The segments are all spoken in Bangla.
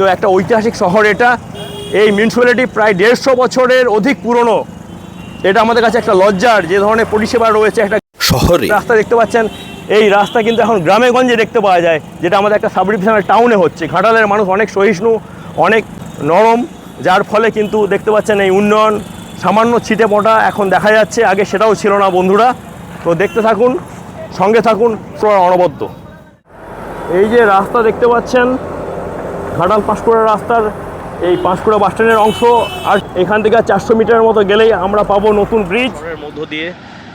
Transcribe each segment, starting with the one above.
তো একটা ঐতিহাসিক শহর এটা। এই মিউনিসিপ্যালিটি প্রায় দেড়শো বছরের অধিক পুরনো। এটা আমাদের কাছে একটা লজ্জার যে ধরনের পরিষেবা রয়েছে একটা শহরে? রাস্তা দেখতে পাচ্ছেন। এই রাস্তা কিন্তু এখন গ্রামে গঞ্জে দেখতে পাওয়া যায় যেটা আমাদের একটা সাব ডিভিশনাল টাউনে হচ্ছে। ঘাটালের মানুষ অনেক সহিষ্ণু অনেক নরম যার ফলে কিন্তু দেখতে পাচ্ছেন এই উন্নয়ন সামান্য ছিটে মোটা এখন দেখা যাচ্ছে। আগে সেটাও ছিল না বন্ধুরা। তো দেখতে থাকুন সঙ্গে থাকুন অনবদ্য। এই যে রাস্তা দেখতে পাচ্ছেন ঘাটাল পাঁশকুড়া রাস্তার এই পাঁশকুড়া বাস স্ট্যান্ডের অংশ। আর এখান থেকে চারশো মিটারের মতো গেলেই আমরা পাবো নতুন ব্রিজ মধ্য দিয়ে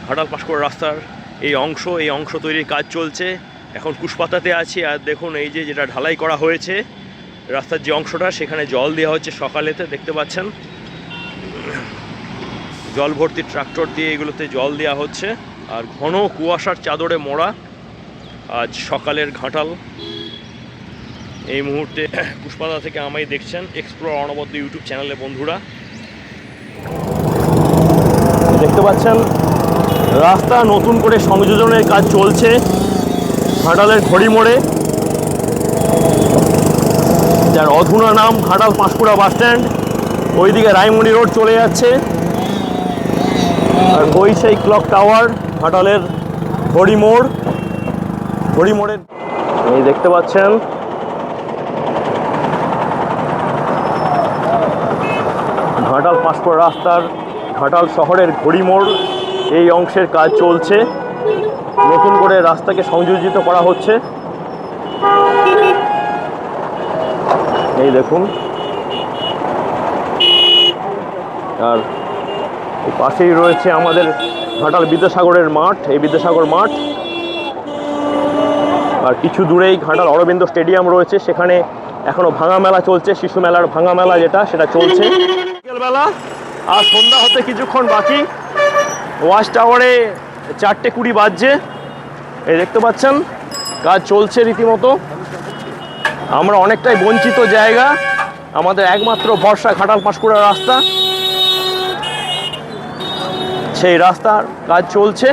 ঘাটাল পাঁশকুড়া রাস্তার এই অংশ এই অংশ তৈরির কাজ চলছে। এখন কুশপাতাতে আছি। আর দেখুন, এই যে যেটা ঢালাই করা হয়েছে, রাস্তার যে অংশটা, সেখানে জল দেওয়া হচ্ছে সকালেতে, দেখতে পাচ্ছেন। জল ভর্তি ট্রাক্টর দিয়ে এগুলোতে জল দেওয়া হচ্ছে। আর ঘন কুয়াশার চাদরে মোড়া আজ সকালের ঘাটাল। এই মুহূর্তে পুষ্পাদা থেকে আমায় দেখছেন এক্সপ্লোর অনবদ্য ইউটিউব চ্যানেলে বন্ধুরা। দেখতে পাচ্ছেন, রাস্তা নতুন করে সংযোজনের কাজ চলছে, ঘাটালের ঘড়ি মোড়ে। যার অধুনা নাম ঘাটাল পাঁশকুড়া বাস স্ট্যান্ড। ওইদিকে রায়মণি রোড চলে যাচ্ছে। আর ওই সেই ক্লক টাওয়ার, ঘাটালের ঘড়ি মোড়। ঘড়ি মোড়ের এই দেখতে পাচ্ছেন ঘাটাল পাঁশকুড়া রাস্তার ঘাটাল শহরের ঘড়ি মোড়, এই অংশের কাজ চলছে। নতুন করে রাস্তাকে সংযোজিত করা হচ্ছে। এই দেখুন। আর পাশেই রয়েছে আমাদের ঘাটাল বিদ্যাসাগরের মাঠ, এই বিদ্যাসাগর মাঠ। আর কিছু দূরেই ঘাটাল অরবিন্দ স্টেডিয়াম রয়েছে। সেখানে এখনও ভাঙা মেলা চলছে, শিশু মেলার ভাঙা মেলা যেটা, সেটা চলছে। বিকেলবেলা আর সন্ধ্যা হতে কিছুক্ষণ বাকি। ওয়াচ টাওয়ারে চারটে কুড়ি বাজছে। এই দেখতে পাচ্ছেন, কাজ চলছে রীতিমতো। আমরা অনেকটাই বঞ্চিত জায়গা। আমাদের একমাত্র ভরসা ঘাটাল পাঁশকুড়া রাস্তা। সেই রাস্তার কাজ চলছে।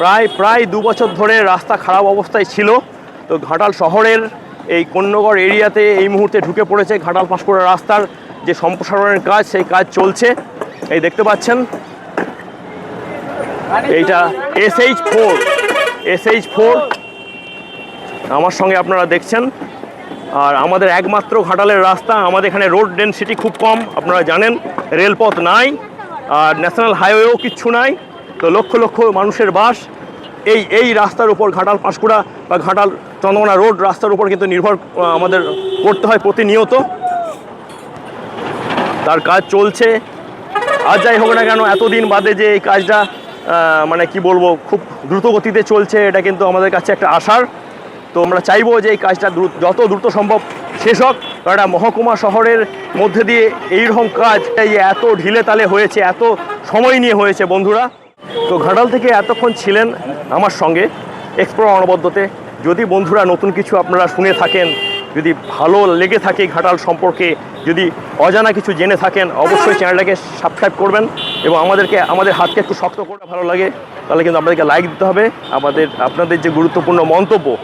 প্রায় প্রায় দু বছর ধরে রাস্তা খারাপ অবস্থায় ছিল। তো ঘাটাল শহরের এই কন্যগড় এরিয়াতে এই মুহূর্তে ঢুকে পড়েছে ঘাটাল পাঁশকুড়া রাস্তার যে সম্প্রসারণের কাজ, সেই কাজ চলছে। এই দেখতে পাচ্ছেন? এইটা এসএইচ ফোর এসএইচ ফোর। আমার সঙ্গে আপনারা দেখছেন। আর আমাদের একমাত্র ঘাটালের রাস্তা, আমাদের এখানে রোড ডেনসিটি খুব কম, আপনারা জানেন। রেলপথ নাই, আর ন্যাশনাল হাইওয়েও কিচ্ছু নাই। তো লক্ষ লক্ষ মানুষের বাস এই এই রাস্তার উপর ঘাটাল পাঁশকুড়া বা ঘাটাল চন্দ্রকোনা রোড রাস্তার উপর কিন্তু নির্ভর আমাদের করতে হয় প্রতিনিয়ত। তার কাজ চলছে। আর যাই হোক না কেন, এতদিন বাদে যে এই কাজটা মানে কি বলব, খুব দ্রুত গতিতে চলছে, এটা কিন্তু আমাদের কাছে একটা আশার। তো আমরা চাইব যে এই কাজটা দ্রুত- যত দ্রুত সম্ভব শেষ হোক, কারণ মহকুমা শহরের মধ্যে দিয়ে এইরকম কাজ এত ঢিলে তালে হয়েছে, এত সময় নিয়ে হয়েছে বন্ধুরা। তো ঘাটাল থেকে এতক্ষণ ছিলেন আমার সঙ্গে এক্সপ্লোর অনবদ্যতে। যদি বন্ধুরা নতুন কিছু আপনারা শুনে থাকেন, যদি ভালো লেগে থাকে ঘাটাল সম্পর্কে, যদি অজানা কিছু জেনে থাকেন, অবশ্যই চ্যানেলটাকে সাবস্ক্রাইব করবেন এবং আমাদেরকে, আমাদের হাতকে একটু শক্ত করে ভালো লাগে। তাহলে কিন্তু আপনাদেরকে লাইক দিতে হবে। আমাদের, আপনাদের যে গুরুত্বপূর্ণ মন্তব্য,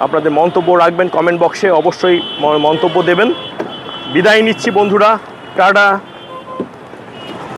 আপনাদের মন্তব্য রাখবেন কমেন্ট বক্সে অবশ্যই মন্তব্য দেবেন। বিদায় নিচ্ছি বন্ধুরা। টাটা।